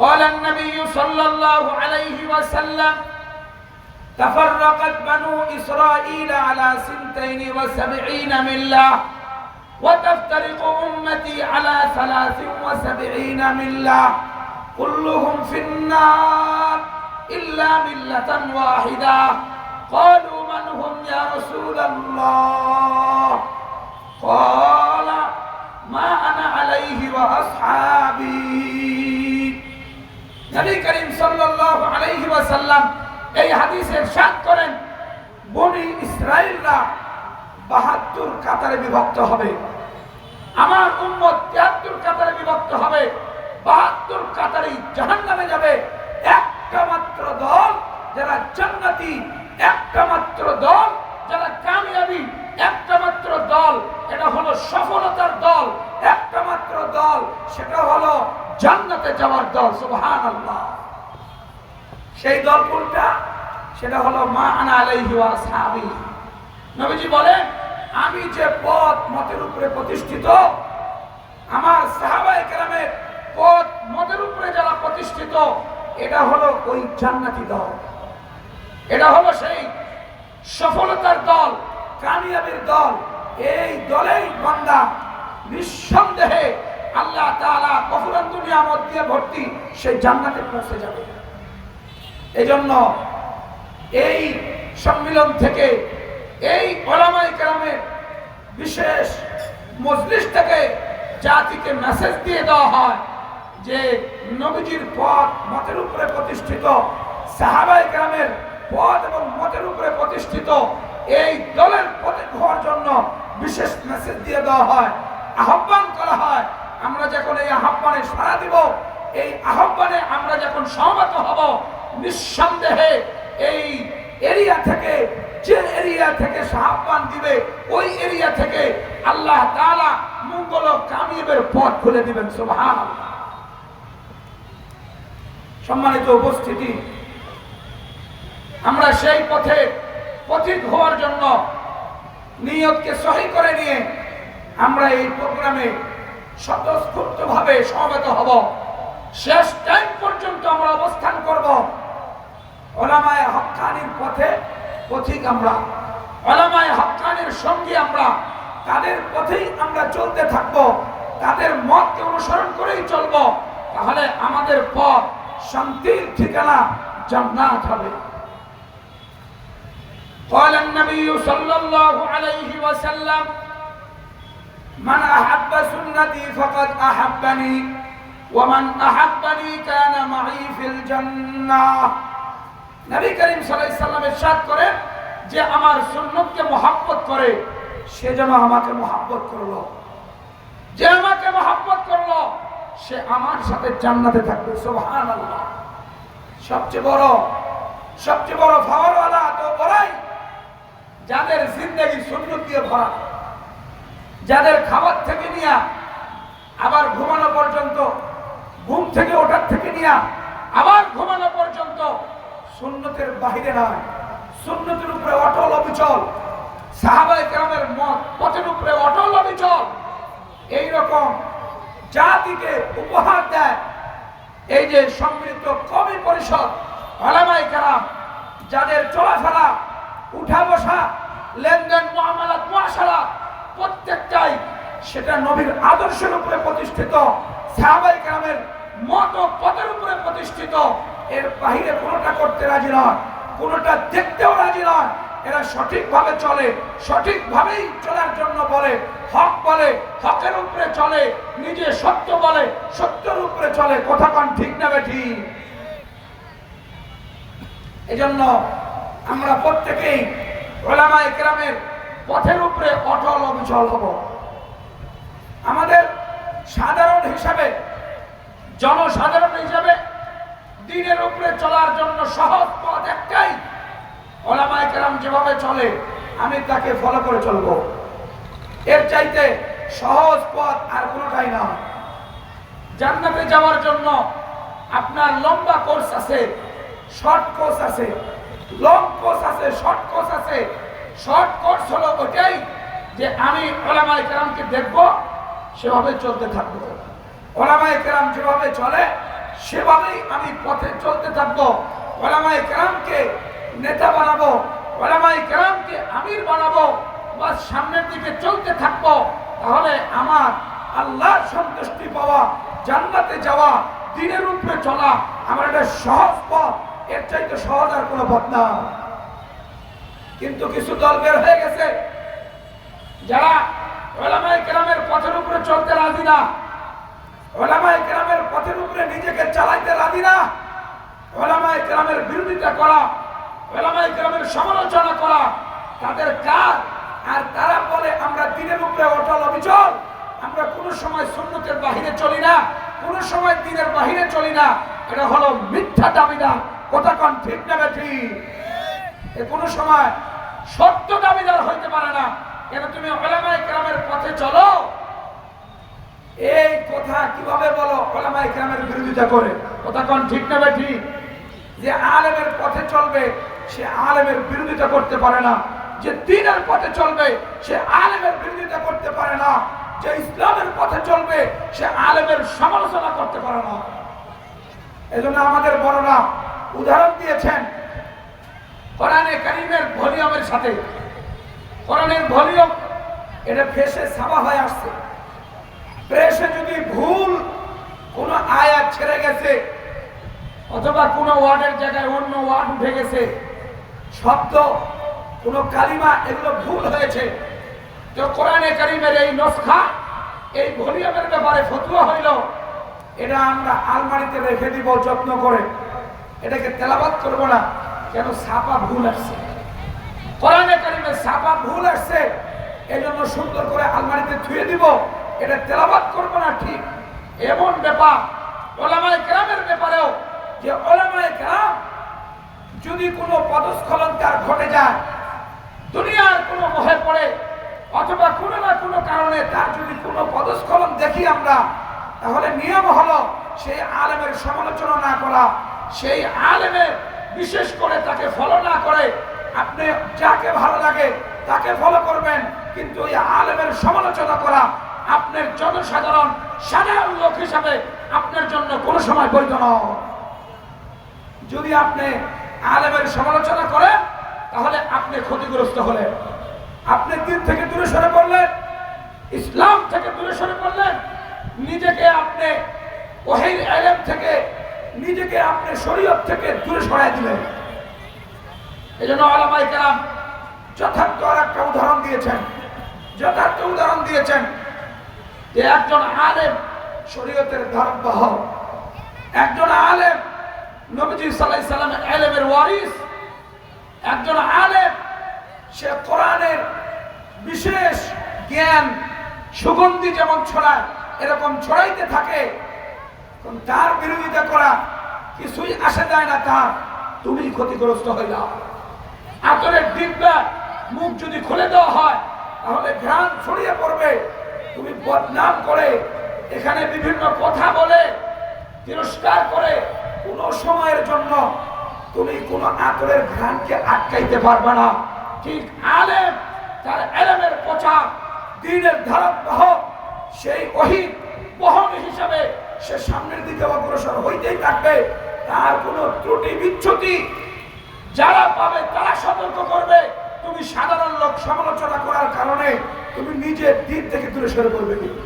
قال النبي صلى الله عليه وسلم تفرقت بنو إسرائيل على سنتين وسبعين ملة وتفترق أمتي على ثلاث وسبعين ملة كلهم في النار إلا ملة واحدة. قالوا من هم يا رسول الله؟ قال ما أنا عليه وأصحابي. নবী করিম সাল্লাল্লাহু আলাইহি ওয়াসাল্লাম এই হাদিসের সাত করেন, বনি ইসরাইলরা বাহাত্তর কাতারে বিভক্ত হবে। আমার উম্মত তিয়াত্তর কাতারে বিভক্ত হবে, বাহাত্তর কাতারে জাহান নামে যাবে। একটা মাত্র দল যারা জান্নাতি, একটা মাত্র দল যারা কামিয়াবি একটা মাত্র দল এটা হলো সফলতার দল একটা মাত্র দল সেটা হলো দল, সুবহানাল্লাহ। সেই দল কোনটা সেটা হলো মা আনা আলাইহি ওয়া সাহাবী নবীজি বলেন, আমি যে পথ মতের উপরে প্রতিষ্ঠিত, আমার সাহাবায়ে কেরামের পথ মতের উপরে যারা প্রতিষ্ঠিত, এটা হলো ওই জান্নাতি দল। এটা হলো সেই সফলতার দল, কামিয়াবির দল। এই দলেই বান্দা নিঃসন্দেহে আল্লাহ তাআলা কফুরান দুনিয়া মধ্যে ভর্তি সেই জান্নাতে পৌঁছে যাবে। এজন্য এই সম্মিলন থেকে, এই ওলামাই কেরামের বিশেষ মজলিস থেকে জাতিকে মেসেজ দিয়ে দেওয়া হয় যে, নবীজির পথ মতের উপরে প্রতিষ্ঠিত সাহাবাই গ্রামের পথ এবং মতের উপরে প্রতিষ্ঠিত, এই দলের প্রতীক হওয়ার জন্য বিশেষ মেসেজ দিয়ে দেওয়া হয়, আহ্বান করা হয়। আমরা যখন এই আহ্বানে সাড়া দিব, এই আহ্বানে আমরা যখন সহমত হব, নিঃসন্দেহে এই এরিয়া থেকে, যে এরিয়া থেকে সাহাবান দিবে, ওই এরিয়া থেকে আল্লাহ তাআলা মঙ্গল ও কামিয়াবের পথ খুলে দিবেন, সুবহানাল্লাহ। সম্মানিত উপস্থিতি, আমরা সেই পথে পথিক হওয়ার জন্য নিয়তকে সহি করে নিয়ে আমরা এই প্রোগ্রামে স্বতঃস্ফূর্তভাবে সমবেত হব শেষ টাইম পর্যন্ত আমরা অবস্থান করব ওলামায় হকানির পথে পথিক আমরা ওলামায় হকানির সঙ্গী আমরা তাদের পথেই আমরা চলতে থাকব তাদের মতকে অনুসরণ করেই চলব তাহলে আমাদের পথ শান্তির ঠিকানা জান্নাত হবে قال النبي صلى الله عليه وسلم من أحب سنتي فقد أحبني ومن أحبني كان معي في الجنة নবী করিম সাল্লাল্লাহু সাল্লাম ইরশাদ করেন যে আমার সুন্নতকে মহাব্বত করে সে যেন আমাকে মহাব্বত করলো যে আমাকে মহাব্বত করলো সে আমার সাথে জান্নাতে থাকবে সুবহানাল্লাহ সবচেয়ে বড় সবচেয়ে বড় ফাওয়ারওয়ালা তো ওরাই যাদের জিন্দগি সুন্নত দিয়ে ভরা যাদের খাবার থেকে নিয়ে আবার ঘুমানো পর্যন্ত, ঘুম থেকে ওঠার থেকে নিয়ে আবার ঘুমানো পর্যন্ত সুন্নতের বাহিরে নয়। সুন্নতের উপরে অটল অবিচল। সাহাবাই গ্রামের মত পথের উপরে অটল অবিচল। এইরকম জাতিকে উপহার দেয় এই যে সম্মিলিত কবি পরিষদ আলামাই কালাম যাদের চলাফেরা, উঠা বসা, লেনদেন, মহামালাত মহাসারা প্রত্যেকটাই সেটা নবীর আদর্শের উপরে প্রতিষ্ঠিত, সাহাবাই গ্রামের মত ও পথের উপরে প্রতিষ্ঠিত। এর বাহিরে কোনোটা করতে রাজি নয়, কোনোটা দেখতেও রাজি নয়। এরা সঠিকভাবে চলে, সঠিকভাবেই চলার জন্য বলে, হক বলে, হকের উপরে চলে, নিজে সত্য বলে, সত্যের উপরে চলে। কথা কন ঠিক না বেঠি? এজন্য আমরা প্রত্যেকেই ওলামা একরামের পথের উপরে অটল অবিচল হব। আমাদের সাধারণ হিসাবে, জনসাধারণ হিসাবে দিনের উপরে চলার জন্য সহজ পথ একটাই। ওলামায় কেরাম যেভাবে চলে, আমি তাকে ফলো করে চলব। এর চাইতে সহজ পথ আর কোনোটাই না। জান্নাতে যাওয়ার জন্য আপনার লম্বা কোর্স আছে, শর্ট কোর্স আছে, লং কোর্স আছে, শর্ট কোর্স আছে। শর্ট কোর্স হলো ওটাই যে আমি ওলামায় কেরামকে দেখব, সেভাবে চলতে থাকব। ওলামায় কেরাম যেভাবে চলে, সেভাবেই আমি পথে চলতে থাকব। ওলামাই কেরামকে নেতা বানাবো ওলামাই কেরামকে আমির বানাবো বা সামনের দিকে চলতে থাকব। তাহলে আমার আল্লাহর সন্তুষ্টি পাওয়া, জান্নাতে যাওয়া, দিনের উপরে চলা, আমার একটা সহজ পথ, এর চাইতে সহজ আর কোনো পথ না। কিন্তু কিছু দল বের হয়ে গেছে যারা ওলামাই কেরামের পথের উপরে চলতে রাজি না। ওলামাই কেরামের পথের উপরে নিজেকে চালাইতে রাজি না। ওলামাই কেরামের বিরোধিতা করা ওলামাই কেরামের সমালোচনা করা, তাদের কাজ, আর তারা বলে, আমরা দিনের উপরে অটল অবিচল, আমরা কোনো সময় সুন্নতের বাহিরে চলি না, কোনো সময় দিনের বাহিরে চলি না। এটা হলো মিথ্যা দাবিদার কথা কন ঠিক না ঠিক কোনো সময় সত্য দাবিদার হইতে পারে না। কেন তুমি ওলামাই গ্রামের পথে চলো? এই কথা কীভাবে বলো? ওলামাই গ্রামের বিরোধিতা করে। কথা কোন ঠিক না ঠিক যে আলেমের পথে চলবে, সে আলেমের বিরোধিতা করতে পারে না। যে দিনের পথে চলবে, সে আলেমের বিরোধিতা করতে পারে না। যে ইসলামের পথে চলবে, সে আলেমের সমালোচনা করতে পারে না। এজন্য আমাদের বড়রা উদাহরণ দিয়েছেন কোরআনে কারিমের ভলিউমের সাথে। কোরআনের ভলিউম, এটা ফেসে সাবা হয়ে আসছে। প্রেসে যদি ভুল কোনো আয়াত ছেড়ে গেছে, অথবা কোনো ওয়ার্ডের জায়গায় অন্য ওয়ার্ড উঠে গেছে, শব্দ, কোনো কালিমা, এগুলো ভুল হয়েছে, তো কোরআনে কারিমের এই নস্খা, এই ভলিউমের ব্যাপারে ফতুয়া হইল, এটা আমরা আলমারিতে রেখে দিব, যত্ন করে। এটাকে তেলাবাদ করব না। কেন ছাপা ভুল আসছে? কোরআনে কারিমে ছাপা ভুল আসছে এই জন্য সুন্দর করে আলমারিতে ধুয়ে দিব, এটা তেলাবাদ করব না ঠিক। এমন ব্যাপার, ওলামায় গ্রামের ব্যাপারেও যে ওলামায় গ্রাম যদি কোনো পদস্খলন তার ঘটে যায়, দুনিয়ার কোনো মোহে পড়ে, অথবা কোনো না কোনো কারণে তার যদি কোনো পদস্খলন দেখি আমরা, তাহলে নিয়ম হলো সেই আলেমের সমালোচনা না করা, সেই আলেমের বিশেষ করে তাকে ফলো না করে, আপনি যাকে ভালো লাগে তাকে ফলো করবেন। কিন্তু ওই আলেমের সমালোচনা করা আপনার জনসাধারণ সাধারণ লোক হিসাবে আপনার জন্য কোনো সময় বৈধ নয়। যদি আপনি আলেমের সমালোচনা করেন, তাহলে আপনি ক্ষতিগ্রস্ত হলেন। আপনি দিন থেকে দূরে সরে পড়লেন, ইসলাম থেকে দূরে সরে পড়লেন, নিজেকে আপনি ওহির আলেম থেকে নিজেকে আপনি শরীয়ত থেকে দূরে সরাই দিলেন এই জন্য আলামাই কালাম যথার্থ আর একটা উদাহরণ দিয়েছেন। যথার্থ উদাহরণ দিয়েছেন যে একজন আলেম শরীয়তের ধারক একজন আলেম নবীজি সাল্লাহ সাল্লামের এলেমের ওয়ারিস। একজন আলেম সে কোরআনের বিশেষ জ্ঞান, সুগন্ধি যেমন ছড়ায়, এরকম ছড়াইতে থাকে তার বিরোধিতা করা কিছুই আসে যায় না তার। তুমি ক্ষতিগ্রস্ত হয়ে যাও আতরের ডিব্বা মুখ যদি খুলে দেওয়া হয়, তাহলে ঘ্রাণ ছড়িয়ে পড়বে। তুমি বদনাম করে এখানে বিভিন্ন কথা বলে, তিরস্কার করে কোনো সময়ের জন্য তুমি কোনো আতরের ঘ্রাণকে আটকাইতে পারবে না। ঠিক আলেম, তার এলেমের পচা দিনের ধারক সেই অহিত বহন হিসাবে সে সামনের দিকে অগ্রসর হইতেই থাকবে। তার কোনো ত্রুটি, বিচ্ছুতি যারা পাবে তারা সতর্ক করবে। তুমি সাধারণ লোক সমালোচনা করার কারণে তুমি নিজের দিক থেকে দূরে সরে পড়বে। কিন্তু